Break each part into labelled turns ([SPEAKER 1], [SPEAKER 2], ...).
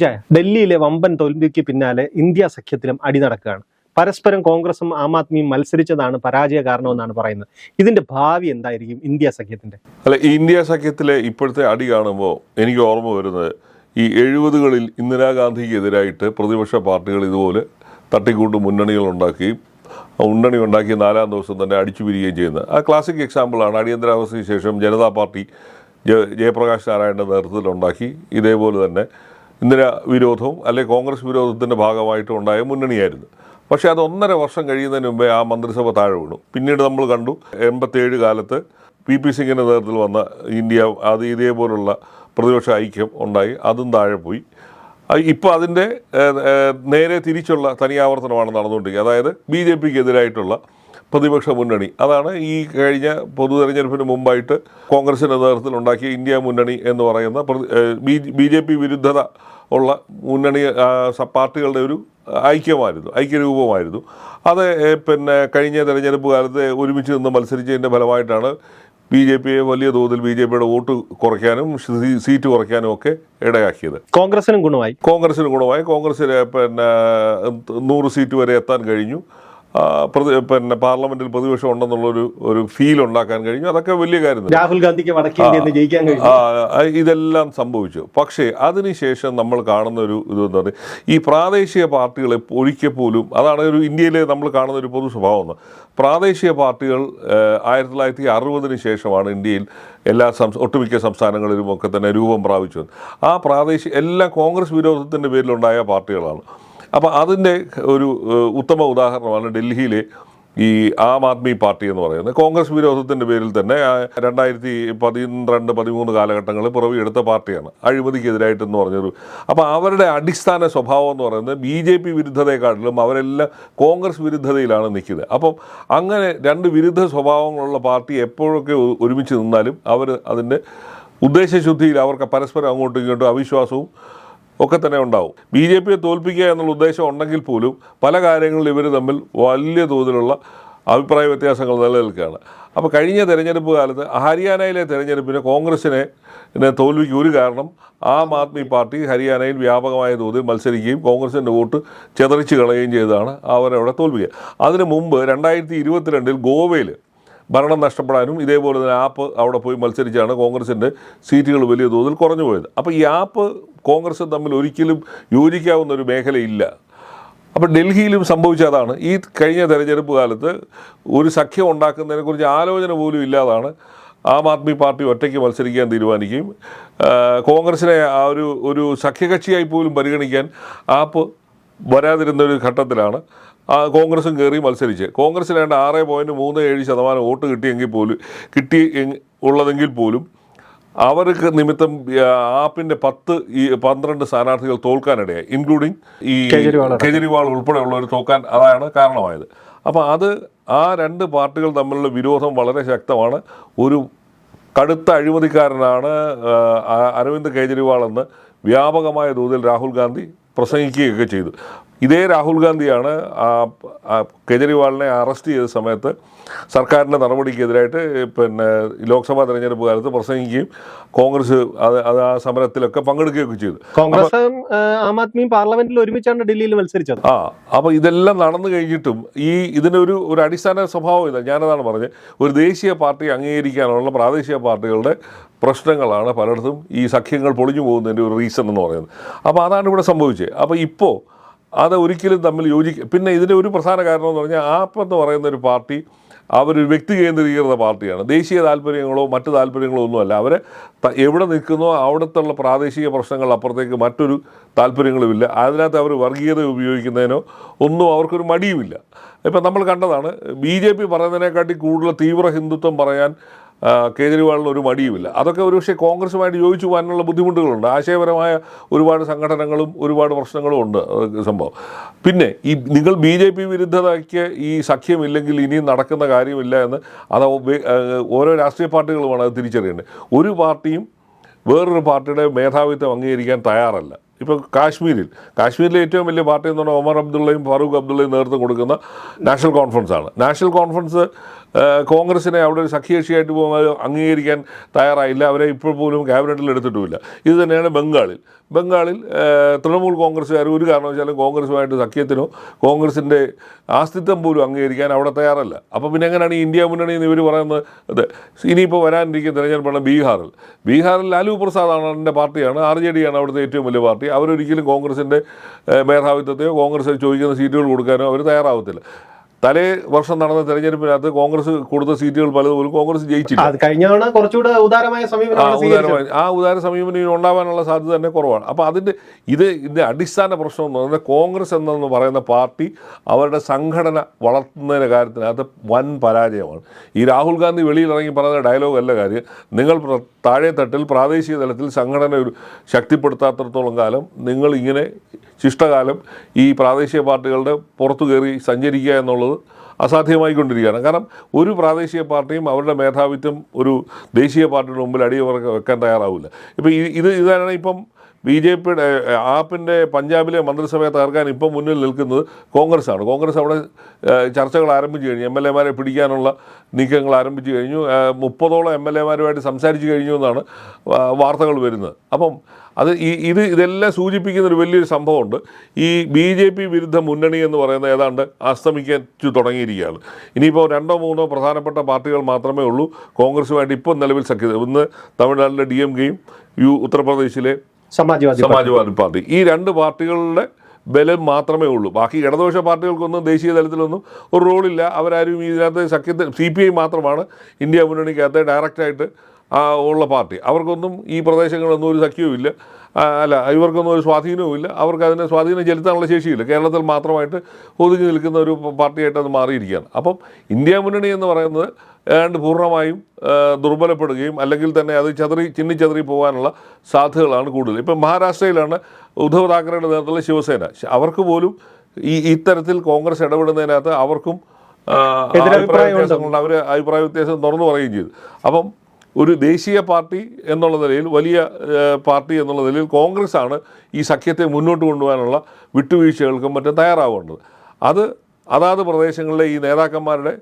[SPEAKER 1] ചായ. ഡൽഹിയിലെ വമ്പൻ തോൽവിക്ക് പിന്നാലെ ഇന്ത്യ സഖ്യത്തിലും അടി നടക്കുകയാണ്. പരസ്പരം കോൺഗ്രസും ആം ആദ്മിയും മത്സരിച്ചതാണ് പരാജയ കാരണമെന്നാണ് പറയുന്നത്. ഇതിന്റെ ഭാവി എന്തായിരിക്കും ഇന്ത്യ സഖ്യത്തിന്റെ?
[SPEAKER 2] അല്ല ഇന്ത്യ സഖ്യത്തിലെ ഇപ്പോഴത്തെ അടി കാണുമ്പോൾ എനിക്ക് ഓർമ്മ വരുന്നത് ഈ എഴുപതുകളിൽ ഇന്ദിരാഗാന്ധിക്കെതിരായിട്ട് പ്രതിപക്ഷ പാർട്ടികൾ ഇതുപോലെ തട്ടിക്കൂട്ട് മുന്നണികൾ ഉണ്ടാക്കുകയും മുന്നണി ഉണ്ടാക്കി നാലാം ദിവസം തന്നെ അടിച്ചു പിരിയുകയും ചെയ്യുന്നത് ആ ക്ലാസിക് എക്സാമ്പിളാണ് അടിയന്തരാവസ്ഥയ്ക്ക് ശേഷം ജനതാ പാർട്ടി ജയ ജയപ്രകാശ് നാരായണന്റെ നേതൃത്വത്തിലുണ്ടാക്കി ഇതേപോലെ തന്നെ ഇന്ദിര വിരോധവും അല്ലെങ്കിൽ കോൺഗ്രസ് വിരോധത്തിന്റെ ഭാഗമായിട്ടും ഉണ്ടായ മുന്നണിയായിരുന്നു. പക്ഷേ അത് ഒന്നര വർഷം കഴിയുന്നതിന് മുമ്പേ ആ മന്ത്രിസഭ താഴെ വീണു. പിന്നീട് നമ്മൾ കണ്ടു എൺപത്തേഴ് കാലത്ത് പി പി സിംഗിന്റെ നേതൃത്വത്തിൽ വന്ന ഇന്ത്യ അത് ഇതേപോലുള്ള പ്രതിപക്ഷ ഐക്യം ഉണ്ടായി അതും താഴെ പോയി. ഇപ്പോൾ അതിന്റെ നേരെ തിരിച്ചുള്ള തനിയാവർത്തനമാണ് നടന്നുകൊണ്ടിരിക്കുന്നത് അതായത് ബി ജെ പിക്ക് എതിരായിട്ടുള്ള പ്രതിപക്ഷ മുന്നണി. അതാണ് ഈ കഴിഞ്ഞ പൊതു തെരഞ്ഞെടുപ്പിന് മുമ്പായിട്ട് കോൺഗ്രസിന്റെ നേതൃത്വത്തിൽ ഉണ്ടാക്കിയ ഇന്ത്യ മുന്നണി എന്ന് പറയുന്ന ബി ജെ പി വിരുദ്ധത ഉള്ള മുന്നണി പാർട്ടികളുടെ ഒരു ഐക്യമായിരുന്നു ഐക്യരൂപമായിരുന്നു. അത് പിന്നെ കഴിഞ്ഞ തെരഞ്ഞെടുപ്പ് കാലത്ത് ഒരുമിച്ച് നിന്ന് മത്സരിച്ചതിന്റെ ഫലമായിട്ടാണ് ബി ജെ പിയെ വലിയ തോതിൽ ബി ജെ പിയുടെ വോട്ട് കുറയ്ക്കാനും സീറ്റ് കുറയ്ക്കാനും ഒക്കെ ഇടയാക്കിയത്.
[SPEAKER 1] കോൺഗ്രസിനും ഗുണമായി.
[SPEAKER 2] കോൺഗ്രസിന് ഗുണമായി. കോൺഗ്രസിന് പിന്നെ നൂറ് സീറ്റ് വരെ എത്താൻ കഴിഞ്ഞു. പിന്നെ പാർലമെന്റിൽ പ്രതിപക്ഷം ഉണ്ടെന്നുള്ളൊരു ഒരു ഫീൽ ഉണ്ടാക്കാൻ കഴിഞ്ഞു. അതൊക്കെ വലിയ കാര്യം
[SPEAKER 1] രാഹുൽ ഗാന്ധിക്ക് ജയിക്കാൻ
[SPEAKER 2] ഇതെല്ലാം സംഭവിച്ചു. പക്ഷേ അതിനുശേഷം നമ്മൾ കാണുന്ന ഒരു ഇതെന്ന് പറഞ്ഞാൽ ഈ പ്രാദേശിക പാർട്ടികളെ ഒരിക്കൽ പോലും അതാണ് ഒരു ഇന്ത്യയിലെ നമ്മൾ കാണുന്ന ഒരു പൊതു സ്വഭാവം പ്രാദേശിക പാർട്ടികൾ ആയിരത്തി തൊള്ളായിരത്തി അറുപതിന് ശേഷമാണ് ഇന്ത്യയിൽ എല്ലാ സംസ് ഒട്ടുമിക്ക സംസ്ഥാനങ്ങളിലും ഒക്കെ തന്നെ രൂപം പ്രാപിച്ചു ആ പ്രാദേശിക എല്ലാ കോൺഗ്രസ് വിരോധത്തിന്റെ പേരിലുണ്ടായ പാർട്ടികളാണ്. അപ്പോൾ അതിന്റെ ഒരു ഉത്തമ ഉദാഹരണമാണ് ഡൽഹിയിലെ ഈ ആം ആദ്മി പാർട്ടി എന്ന് പറയുന്നത്. കോൺഗ്രസ് വിരോധത്തിന്റെ പേരിൽ തന്നെ രണ്ടായിരത്തി പതിന്ത്രണ്ട് പതിമൂന്ന് കാലഘട്ടങ്ങളിൽ പിറവിയെടുത്ത പാർട്ടിയാണ്. അഴിമതിക്കെതിരായിട്ടെന്ന് പറഞ്ഞൊരു അപ്പോൾ അവരുടെ അടിസ്ഥാന സ്വഭാവം എന്ന് പറയുന്നത് ബി ജെ പി വിരുദ്ധതയെക്കാട്ടിലും അവരെല്ലാം കോൺഗ്രസ് വിരുദ്ധതയിലാണ് നിൽക്കുന്നത്. അപ്പം അങ്ങനെ രണ്ട് വിരുദ്ധ സ്വഭാവങ്ങളുള്ള പാർട്ടി എപ്പോഴൊക്കെ ഒരുമിച്ച് നിന്നാലും അവർ അതിന്റെ ഉദ്ദേശശുദ്ധിയിൽ അവർക്ക് പരസ്പരം അങ്ങോട്ടും ഇങ്ങോട്ടും അവിശ്വാസവും ഒക്കെ തന്നെ ഉണ്ടാവും. ബി ജെ പിയെ തോൽപ്പിക്കുക എന്നുള്ള ഉദ്ദേശം ഉണ്ടെങ്കിൽ പോലും പല കാര്യങ്ങളിൽ ഇവർ തമ്മിൽ വലിയ തോതിലുള്ള അഭിപ്രായ വ്യത്യാസങ്ങൾ നിലനിൽക്കുകയാണ്. അപ്പോൾ കഴിഞ്ഞ തെരഞ്ഞെടുപ്പ് കാലത്ത് ഹരിയാനയിലെ തെരഞ്ഞെടുപ്പിന് കോൺഗ്രസിനെ തോൽവിക്ക് ഒരു കാരണം ആം ആദ്മി പാർട്ടി ഹരിയാനയിൽ വ്യാപകമായ തോതിൽ മത്സരിക്കുകയും കോൺഗ്രസിന്റെ വോട്ട് ചെതറിച്ച് കളയുകയും ചെയ്തതാണ് അവരവിടെ തോൽപ്പിക്കുക. അതിനു മുമ്പ് രണ്ടായിരത്തി ഇരുപത്തിരണ്ടിൽ ഗോവയിൽ ഭരണം നഷ്ടപ്പെടാനും ഇതേപോലെ തന്നെ ആപ്പ് അവിടെ പോയി മത്സരിച്ചാണ് കോൺഗ്രസിന്റെ സീറ്റുകൾ വലിയ തോതിൽ കുറഞ്ഞു പോയത് അപ്പോൾ ഈ ആപ്പ് കോൺഗ്രസും തമ്മിൽ ഒരിക്കലും യോജിക്കാവുന്ന ഒരു മേഖലയില്ല. അപ്പോൾ ഡൽഹിയിലും സംഭവിച്ചതാണ് ഈ കഴിഞ്ഞ തെരഞ്ഞെടുപ്പ് കാലത്ത് ഒരു സഖ്യം ഉണ്ടാക്കുന്നതിനെക്കുറിച്ച് ആലോചന പോലും ഇല്ലാതാണ് ആം ആദ്മി പാർട്ടി ഒറ്റയ്ക്ക് മത്സരിക്കാൻ തീരുമാനിക്കുകയും കോൺഗ്രസിനെ ആ ഒരു ഒരു സഖ്യകക്ഷിയായി പോലും പരിഗണിക്കാൻ ആപ്പ് വരാതിരുന്ന ഒരു ഘട്ടത്തിലാണ് കോൺഗ്രസും കയറി മത്സരിച്ച് കോൺഗ്രസിന് ആറ് പോയിന്റ് മൂന്ന് ഏഴ് ശതമാനം വോട്ട് കിട്ടിയെങ്കിൽ പോലും കിട്ടി ഉള്ളതെങ്കിൽ പോലും അവർക്ക് നിമിത്തം ആപ്പിന്റെ പത്ത് ഈ പന്ത്രണ്ട് സ്ഥാനാർത്ഥികൾ തോൽക്കാനിടയായി ഇൻക്ലൂഡിങ് ഈ
[SPEAKER 1] കേജരിവാൾ
[SPEAKER 2] ഉൾപ്പെടെയുള്ളവർ തോക്കാൻ അതാണ് കാരണമായത്. അപ്പോൾ അത് ആ രണ്ട് പാർട്ടികൾ തമ്മിലുള്ള വിരോധം വളരെ ശക്തമാണ്. ഒരു കടുത്ത അഴിമതിക്കാരനാണ് അരവിന്ദ് കേജ്രിവാൾ എന്ന് വ്യാപകമായ തോതിൽ രാഹുൽ ഗാന്ധി പ്രസംഗിക്കുകയൊക്കെ ചെയ്തു. ഇതേ രാഹുൽ ഗാന്ധിയാണ് കേജ്രിവാളിനെ അറസ്റ്റ് ചെയ്ത സമയത്ത് സർക്കാരിന്റെ നടപടിക്കെതിരായിട്ട് പിന്നെ ലോക്സഭാ തെരഞ്ഞെടുപ്പ് കാലത്ത് പ്രസംഗിക്കുകയും കോൺഗ്രസ് അത് അത് ആ സമരത്തിലൊക്കെ പങ്കെടുക്കുകയൊക്കെ ചെയ്തു.
[SPEAKER 1] കോൺഗ്രസ് ആ, ആം ആദ്മി പാർലമെന്റിൽ ഒരുമിച്ചാണ് ഡൽഹിയിൽ മത്സരിച്ചത്.
[SPEAKER 2] ആ അപ്പോൾ ഇതെല്ലാം നടന്നു കഴിഞ്ഞിട്ടും ഈ ഇതിനൊരു ഒരു അടിസ്ഥാന സ്വഭാവം ഇല്ല ഞാനതാണ് പറഞ്ഞത്. ഒരു ദേശീയ പാർട്ടി അംഗീകരിക്കാനുള്ള പ്രാദേശിക പാർട്ടികളുടെ പ്രശ്നങ്ങളാണ് പലയിടത്തും ഈ സഖ്യങ്ങൾ പൊളിഞ്ഞു പോകുന്നതിന്റെ ഒരു റീസൺ എന്ന് പറയുന്നത്. അപ്പോൾ അതാണ് ഇവിടെ സംഭവിച്ചത്. അപ്പോൾ ഇപ്പോൾ അത് ഒരിക്കലും തമ്മിൽ യോജിക്ക പിന്നെ ഇതിന്റെ ഒരു പ്രധാന കാരണം എന്ന് പറഞ്ഞാൽ ആപ്പ് എന്ന് പറയുന്ന ഒരു പാർട്ടി അവരൊരു വ്യക്തി കേന്ദ്രീകൃത പാർട്ടിയാണ്. ദേശീയ താല്പര്യങ്ങളോ മറ്റ് താല്പര്യങ്ങളോ ഒന്നുമല്ല. അവർ എവിടെ നിൽക്കുന്നോ അവിടുത്തുള്ള പ്രാദേശിക പ്രശ്നങ്ങൾ അപ്പുറത്തേക്ക് മറ്റൊരു താല്പര്യങ്ങളുമില്ല അതിനകത്ത് അവർ വർഗീയത ഉപയോഗിക്കുന്നതിനോ ഒന്നും അവർക്കൊരു മടിയുമില്ല. ഇപ്പം നമ്മൾ കണ്ടതാണ് ബി ജെ പി പറയുന്നതിനെക്കാട്ടി കൂടുതൽ തീവ്ര ഹിന്ദുത്വം പറയാൻ കേജ്രിവാളിന് ഒരു മടിയുമില്ല. അതൊക്കെ ഒരുപക്ഷെ കോൺഗ്രസുമായിട്ട് യോജിച്ചു പോകാനുള്ള ബുദ്ധിമുട്ടുകളുണ്ട്. ആശയപരമായ ഒരുപാട് സംഘടനകളും ഒരുപാട് പ്രശ്നങ്ങളും ഉണ്ട്. സംഭവം. പിന്നെ ഈ നിങ്ങൾ ബി ജെ പി വിരുദ്ധതയ്ക്ക് ഈ സഖ്യമില്ലെങ്കിൽ ഇനിയും നടക്കുന്ന കാര്യമില്ല എന്ന് അത് ഓരോ രാഷ്ട്രീയ പാർട്ടികളുമാണ് അത് തിരിച്ചറിയേണ്ടത്. ഒരു പാർട്ടിയും വേറൊരു പാർട്ടിയുടെ മേധാവിത്വം അംഗീകരിക്കാൻ തയ്യാറല്ല. ഇപ്പോൾ കാശ്മീരിൽ. കാശ്മീരിലെ ഏറ്റവും വലിയ പാർട്ടി എന്ന് പറഞ്ഞാൽ ഒമർ അബ്ദുള്ളയും ഫാറൂഖ് അബ്ദുള്ളയും നേതൃത്വം കൊടുക്കുന്ന നാഷണൽ കോൺഫറൻസ് ആണ് നാഷണൽ കോൺഫറൻസ് കോൺഗ്രസിനെ അവിടെ ഒരു സഖ്യകക്ഷിയായിട്ട് പോകാൻ അംഗീകരിക്കാൻ തയ്യാറായില്ല. അവരെ ഇപ്പോൾ പോലും ക്യാബിനറ്റിൽ എടുത്തിട്ടുമില്ല. ഇത് തന്നെയാണ് ബംഗാളിൽ. ബംഗാളിൽ തൃണമൂൽ കോൺഗ്രസ്സുകാർ ഒരു കാരണവശാലും കോൺഗ്രസുമായിട്ട് സഖ്യത്തിനോ കോൺഗ്രസിന്റെ ആസ്തിത്വം പോലും അംഗീകരിക്കാൻ അവിടെ തയ്യാറല്ല. അപ്പോൾ പിന്നെ എങ്ങനെയാണ് ഈ ഇന്ത്യ മുന്നണി എന്ന് ഇവർ പറയുന്നത്? ഇനിയിപ്പോൾ വരാനിരിക്കുന്ന തിരഞ്ഞെടുപ്പാണ് ബീഹാറിൽ. ബീഹാറിൽ ലാലു പ്രസാദാണ് എന്റെ പാർട്ടിയാണ്. ആർ ജെ ഡി ആണ് അവിടുത്തെ ഏറ്റവും വലിയ പാർട്ടി. അവരൊരിക്കലും കോൺഗ്രസിന്റെ മേധാവിത്വത്തെയോ കോൺഗ്രസ് ചോദിക്കുന്ന സീറ്റുകൾ കൊടുക്കാനോ അവർ തയ്യാറാവത്തില്ല. തലേ വർഷം നടന്ന തെരഞ്ഞെടുപ്പിനകത്ത് കോൺഗ്രസ് കൊടുത്ത സീറ്റുകൾ പലതുപോലും കോൺഗ്രസ് ജയിച്ചില്ല.
[SPEAKER 1] കഴിഞ്ഞ തവണ കുറച്ചുകൂടെ ഉദാരമായ
[SPEAKER 2] ആ ഉദാര സമീപനം ഇനി ഉണ്ടാവാനുള്ള സാധ്യത തന്നെ കുറവാണ്. അപ്പോൾ അതിന്റെ ഇത് ഇതിന്റെ അടിസ്ഥാന പ്രശ്നം എന്ന് പറയുന്നത് കോൺഗ്രസ് എന്നു പറയുന്ന പാർട്ടി അവരുടെ സംഘടന വളർത്തുന്നതിന്റെ കാര്യത്തിനകത്ത് വൻ പരാജയമാണ്. ഈ രാഹുൽ ഗാന്ധി വെളിയിലിറങ്ങി പറയുന്ന ഡയലോഗ് അല്ല കാര്യം. നിങ്ങൾ താഴെത്തട്ടിൽ താഴെ തട്ടിൽ പ്രാദേശിക തലത്തിൽ സംഘടന ഒരു ശക്തിപ്പെടുത്താത്തടത്തോളം കാലം നിങ്ങൾ ഇങ്ങനെ ശിഷ്ടകാലം ഈ പ്രാദേശിക പാർട്ടികളുടെ പുറത്തു കയറി സഞ്ചരിക്കുക എന്നുള്ളത് അസാധ്യമായിക്കൊണ്ടിരിക്കുകയാണ്. കാരണം ഒരു പ്രാദേശിക പാർട്ടിയും അവരുടെ മേധാവിത്വം ഒരു ദേശീയ പാർട്ടിയുടെ മുമ്പിൽ അടിയവർക്ക് വെക്കാൻ തയ്യാറാവില്ല. ഇപ്പോൾ ഇത് ഇതാണ് ഇപ്പം ബി ജെ പിയുടെ ആപ്പിന്റെ പഞ്ചാബിലെ മന്ത്രിസഭയെ തകർക്കാൻ ഇപ്പം മുന്നിൽ നിൽക്കുന്നത് കോൺഗ്രസ് ആണ് കോൺഗ്രസ് അവിടെ ചർച്ചകൾ ആരംഭിച്ചു കഴിഞ്ഞു. എം എൽ എമാരെ പിടിക്കാനുള്ള നീക്കങ്ങൾ ആരംഭിച്ചു കഴിഞ്ഞു. മുപ്പതോളം എം എൽ എമാരുമായിട്ട് സംസാരിച്ചു കഴിഞ്ഞു എന്നാണ് വാർത്തകൾ വരുന്നത്. അപ്പം അത് ഈ ഇത് ഇതെല്ലാം സൂചിപ്പിക്കുന്ന ഒരു വലിയൊരു സംഭവമുണ്ട്. ഈ ബി ജെ പി വിരുദ്ധ മുന്നണി എന്ന് പറയുന്നത് ഏതാണ്ട് അസ്തമിക്കാൻ തുടങ്ങിയിരിക്കുകയാണ്. ഇനിയിപ്പോൾ രണ്ടോ മൂന്നോ പ്രധാനപ്പെട്ട പാർട്ടികൾ മാത്രമേ ഉള്ളൂ. കോൺഗ്രസുമായിട്ട് ഇപ്പോൾ നിലവിൽ സഖ്യത ഒന്ന് തമിഴ്നാട്ടിലെ ഡി എം കെയും യു ഉത്തർപ്രദേശിലെ
[SPEAKER 1] സമാജ്വാദി.
[SPEAKER 2] സമാജ്വാദി പാർട്ടി. ഈ രണ്ട് പാർട്ടികളുടെ ബലം മാത്രമേ ഉള്ളൂ. ബാക്കി ഇടതുപക്ഷ പാർട്ടികൾക്കൊന്നും ദേശീയ തലത്തിലൊന്നും ഒരു റോളില്ല. അവരാരും ഇതിനകത്ത് സഖ്യത്തിൽ സി പി ഐ മാത്രമാണ് ഇന്ത്യ മുന്നണിക്കകത്ത് ഡയറക്റ്റായിട്ട് ഉള്ള പാർട്ടി. അവർക്കൊന്നും ഈ പ്രദേശങ്ങളൊന്നും ഒരു സഖ്യവുമില്ല. അല്ല ഇവർക്കൊന്നും ഒരു സ്വാധീനവുമില്ല. അവർക്ക് അതിനെ സ്വാധീനം ചെലുത്താനുള്ള ശേഷിയില്ല. കേരളത്തിൽ മാത്രമായിട്ട് ഒതുങ്ങി നിൽക്കുന്ന ഒരു പാർട്ടിയായിട്ട് അത് മാറിയിരിക്കുകയാണ്. അപ്പം ഇന്ത്യ മുന്നണി എന്ന് പറയുന്നത് ഏതാണ്ട് പൂർണമായും ദുർബലപ്പെടുകയും അല്ലെങ്കിൽ തന്നെ അത് ചതറി ചിന്നിച്ചതറി പോകാനുള്ള സാധ്യതകളാണ് കൂടുതൽ. ഇപ്പം മഹാരാഷ്ട്രയിലാണ് ഉദ്ധവ് താക്കറയുടെ നേതൃത്വത്തിലുള്ള ശിവസേന. അവർക്ക് പോലും ഈ ഇത്തരത്തിൽ കോൺഗ്രസ് ഇടപെടുന്നതിനകത്ത് അവർക്കും. അഭിപ്രായ വ്യത്യാസങ്ങളുണ്ട്. അവർ അഭിപ്രായ വ്യത്യാസം തുറന്നു പറയുകയും ചെയ്തു. അപ്പം ഒരു ദേശീയ പാർട്ടി എന്നുള്ള നിലയിൽ വലിയ പാർട്ടി എന്നുള്ള നിലയിൽ കോൺഗ്രസ് ആണ് ഈ സഖ്യത്തെ മുന്നോട്ട് കൊണ്ടുപോകാനുള്ള വിട്ടുവീഴ്ചകൾക്കും മറ്റും തയ്യാറാവേണ്ടത് അത് അതാത് പ്രദേശങ്ങളിലെ ഈ നേതാക്കന്മാരുടെ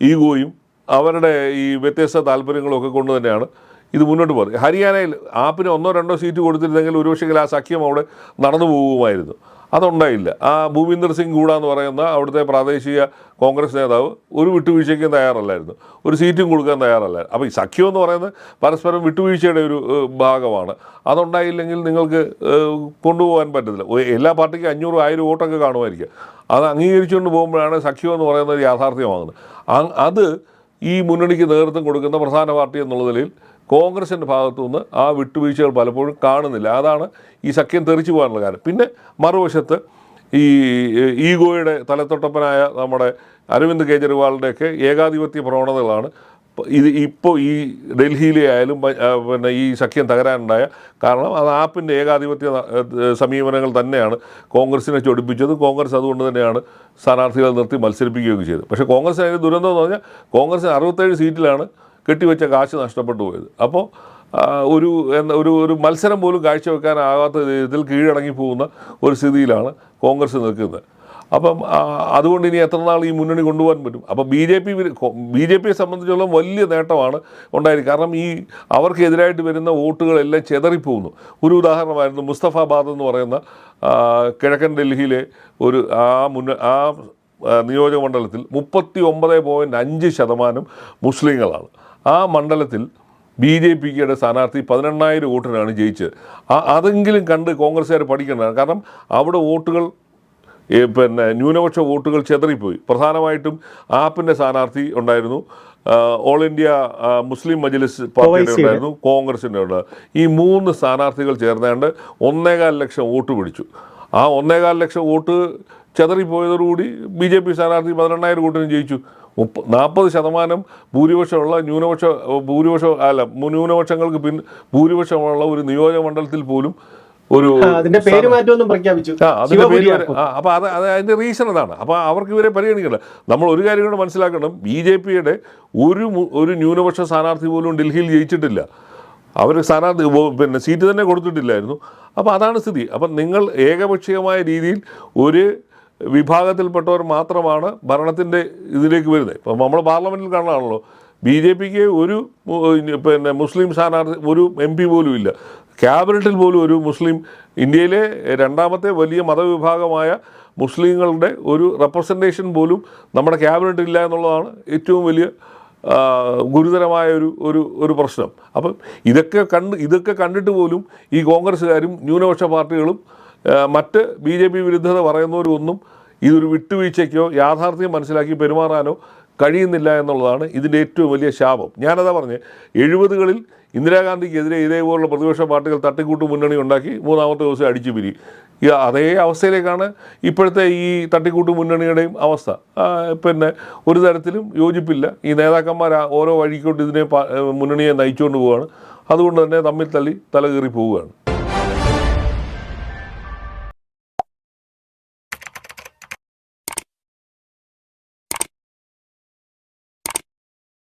[SPEAKER 2] ഈഗോയും അവരുടെ ഈ വ്യത്യസ്ത താല്പര്യങ്ങളും ഒക്കെ കൊണ്ട് തന്നെയാണ് ഇത് മുന്നോട്ട് പോകുന്നത് ഹരിയാനയിൽ ആപ്പിന് ഒന്നോ രണ്ടോ സീറ്റ് കൊടുത്തിരുന്നെങ്കിൽ ഒരുപക്ഷെങ്കിൽ ആ സഖ്യം അവിടെ നടന്നു പോകുമായിരുന്നു. അതുണ്ടായില്ല. ആ ഭൂപീന്ദർ സിംഗ് ഗൂഡ എന്ന് പറയുന്ന അവിടുത്തെ പ്രാദേശിക കോൺഗ്രസ് നേതാവ് ഒരു വിട്ടുവീഴ്ചയ്ക്കും തയ്യാറല്ലായിരുന്നു. ഒരു സീറ്റും കൊടുക്കാൻ തയ്യാറല്ല അപ്പോൾ ഈ സഖ്യം എന്ന് പറയുന്നത് പരസ്പരം വിട്ടുവീഴ്ചയുടെ ഒരു ഭാഗമാണ്. അതുണ്ടായില്ലെങ്കിൽ നിങ്ങൾക്ക് കൊണ്ടുപോകാൻ പറ്റത്തില്ല. എല്ലാ പാർട്ടിക്കും അഞ്ഞൂറ് ആയിരം വോട്ടൊക്കെ കാണുമായിരിക്കും. അത് അംഗീകരിച്ചുകൊണ്ട് പോകുമ്പോഴാണ് സഖ്യം എന്ന് പറയുന്നത് യാഥാർത്ഥ്യമാകുന്നത്. അത് ഈ മുന്നണിക്ക് നേതൃത്വം കൊടുക്കുന്ന പ്രധാന പാർട്ടി എന്നുള്ള നിലയിൽ കോൺഗ്രസിന്റെ ഭാഗത്തു നിന്ന് ആ വിട്ടുവീഴ്ചകൾ പലപ്പോഴും കാണുന്നില്ല. അതാണ് ഈ സഖ്യം തെറിച്ചു പോകാനുള്ള കാര്യം പിന്നെ മറുവശത്ത് ഈ ഈഗോയുടെ തലത്തൊട്ടപ്പനായ നമ്മുടെ അരവിന്ദ് കെജ്രിവാളിന്റെയൊക്കെ ഏകാധിപത്യ പ്രവണതകളാണ്. ഇത് ഇപ്പോൾ ഈ ഡൽഹിയിലെ ആയാലും പിന്നെ ഈ സഖ്യം തകരാനുണ്ടായ കാരണം അത് ആപ്പിന്റെ ഏകാധിപത്യ സമീപനങ്ങൾ തന്നെയാണ് കോൺഗ്രസിനെ ചൊടിപ്പിച്ചത്. കോൺഗ്രസ് അതുകൊണ്ട് തന്നെയാണ് സ്ഥാനാർത്ഥികളെ നിർത്തി മത്സരിപ്പിക്കുകയൊക്കെ ചെയ്തത്. പക്ഷേ കോൺഗ്രസ് അതിന്റെ ദുരന്തം എന്ന് പറഞ്ഞാൽ കോൺഗ്രസിന് അറുപത്തേഴ് സീറ്റിലാണ് കെട്ടിവെച്ച കാശ് നഷ്ടപ്പെട്ടു പോയത്. അപ്പോൾ ഒരു ഒരു ഒരു മത്സരം പോലും കാഴ്ചവെക്കാനാകാത്ത രീതിയിൽ കീഴടങ്ങി പോകുന്ന ഒരു സ്ഥിതിയിലാണ് കോൺഗ്രസ് നിൽക്കുന്നത്. അപ്പം അതുകൊണ്ട് ഇനി എത്ര നാൾ ഈ മുന്നണി കൊണ്ടുപോകാൻ പറ്റും? അപ്പം B J P B J പിയെ സംബന്ധിച്ചോളം വലിയ നേട്ടമാണ് ഉണ്ടായിരിക്കും കാരണം ഈ അവർക്കെതിരായിട്ട് വരുന്ന വോട്ടുകളെല്ലാം ചെതറിപ്പോകുന്നു. ഒരു ഉദാഹരണമായിരുന്നു മുസ്തഫാബാദ് എന്ന് പറയുന്ന കിഴക്കൻ ഡൽഹിയിലെ ഒരു ആ മുന്ന ആ ആ, നിയോജക മണ്ഡലത്തിൽ മുപ്പത്തി ഒമ്പത് പോയിന്റ് അഞ്ച് ശതമാനം മുസ്ലിങ്ങളാണ്. ആ മണ്ഡലത്തിൽ ബി ജെ പിയുടെ സ്ഥാനാർത്ഥി പതിനെണ്ണായിരം വോട്ടിനാണ് ജയിച്ചത് ആ അതെങ്കിലും കണ്ട് കോൺഗ്രസ്സുകാർ പഠിക്കേണ്ടതാണ് കാരണം അവിടെ വോട്ടുകൾ പിന്നെ ന്യൂനപക്ഷ വോട്ടുകൾ ചെതറിപ്പോയി. പ്രധാനമായിട്ടും ആപ്പിന്റെ സ്ഥാനാർത്ഥി ഉണ്ടായിരുന്നു. ഓൾ ഇന്ത്യ മുസ്ലിം മജ്ലിസ് പാർട്ടിയുടെ ഉണ്ടായിരുന്നു കോൺഗ്രസിന്റെ ഉണ്ടായിരുന്നു ഈ മൂന്ന് സ്ഥാനാർത്ഥികൾ ചേർന്നാണ്ട് ഒന്നേകാൽ ലക്ഷം വോട്ട് പിടിച്ചു. ആ ഒന്നേകാൽ ലക്ഷം വോട്ട് ചെതറിപ്പോയതോടുകൂടി ബി ജെ പി സ്ഥാനാർത്ഥി പതിനെണ്ണായിരം വോട്ടിന് ജയിച്ചു. മുപ്പ നാൽപ്പത് ശതമാനം ഭൂരിപക്ഷമുള്ള ന്യൂനപക്ഷ ഭൂരിപക്ഷ അല്ല ന്യൂനപക്ഷങ്ങൾക്ക് പിൻ ഭൂരിപക്ഷമുള്ള ഒരു നിയോജക മണ്ഡലത്തിൽ പോലും ഒരു
[SPEAKER 1] അതിന്റെ പേര് മാറ്റമൊന്നും പ്രഖ്യാപിച്ചു.
[SPEAKER 2] ആ അതിന്റെ പേര് അപ്പൊ അത് അത് അതിന്റെ റീസൺ അതാണ്. അപ്പൊ അവർക്ക് ഇവരെ പരിഗണിക്കണം നമ്മൾ ഒരു കാര്യം കൂടെ മനസ്സിലാക്കണം. ബി ജെ പിയുടെ ഒരു ഒരു ന്യൂനപക്ഷ സ്ഥാനാർത്ഥി പോലും ഡൽഹിയിൽ ജയിച്ചിട്ടില്ല. അവർ സ്ഥാനാർത്ഥി പിന്നെ സീറ്റ് തന്നെ കൊടുത്തിട്ടില്ലായിരുന്നു. അപ്പോൾ അതാണ് സ്ഥിതി. അപ്പം നിങ്ങൾ ഏകപക്ഷീയമായ രീതിയിൽ ഒരു വിഭാഗത്തിൽപ്പെട്ടവർ മാത്രമാണ് ഭരണത്തിന്റെ ഇതിലേക്ക് വരുന്നത്. ഇപ്പം നമ്മൾ പാർലമെന്റിൽ കാണാണല്ലോ ബി ജെ പിക്ക് ഒരു പിന്നെ മുസ്ലിം സ്ഥാനാർത്ഥി ഒരു എം പി പോലും ഇല്ല. ക്യാബിനറ്റിൽ പോലും ഒരു മുസ്ലിം ഇന്ത്യയിലെ രണ്ടാമത്തെ വലിയ മതവിഭാഗമായ മുസ്ലിങ്ങളുടെ ഒരു റെപ്രസെന്റേഷൻ പോലും നമ്മുടെ ക്യാബിനറ്റിൽ ഇല്ല എന്നുള്ളതാണ് ഏറ്റവും വലിയ ഗുരുതരമായ ഒരു ഒരു ഒരു പ്രശ്നം. അപ്പം ഇതൊക്കെ കണ്ട് ഇതൊക്കെ കണ്ടിട്ട് പോലും ഈ കോൺഗ്രസ്സുകാരും ന്യൂനപക്ഷ പാർട്ടികളും മറ്റ് ബി ജെ പി വിരുദ്ധത പറയുന്നവരൊന്നും ഇതൊരു വിട്ടുവീഴ്ചയ്ക്കോ യാഥാർത്ഥ്യം മനസ്സിലാക്കി പെരുമാറാനോ കഴിയുന്നില്ല എന്നുള്ളതാണ് ഇതിന്റെ ഏറ്റവും വലിയ ശാപം. ഞാനതാ പറഞ്ഞ് എഴുപതുകളിൽ ഇന്ദിരാഗാന്ധിക്കെതിരെ ഇതേപോലുള്ള പ്രതിപക്ഷ പാർട്ടികൾ തട്ടിക്കൂട്ട് മുന്നണി ഉണ്ടാക്കി മൂന്നാമത്തെ ദിവസം അടിച്ചു പിരി. അതേ അവസ്ഥയിലേക്കാണ് ഇപ്പോഴത്തെ ഈ തട്ടിക്കൂട്ട് മുന്നണിയുടെയും അവസ്ഥ. പിന്നെ ഒരു തരത്തിലും യോജിപ്പില്ല. ഈ നേതാക്കന്മാർ ഓരോ വഴിക്കോട്ട് ഇതിനെ മുന്നണിയെ നയിച്ചുകൊണ്ട് പോവുകയാണ് അതുകൊണ്ട് തന്നെ തമ്മിൽ തല്ലി തലകീറി പോവുകയാണ്.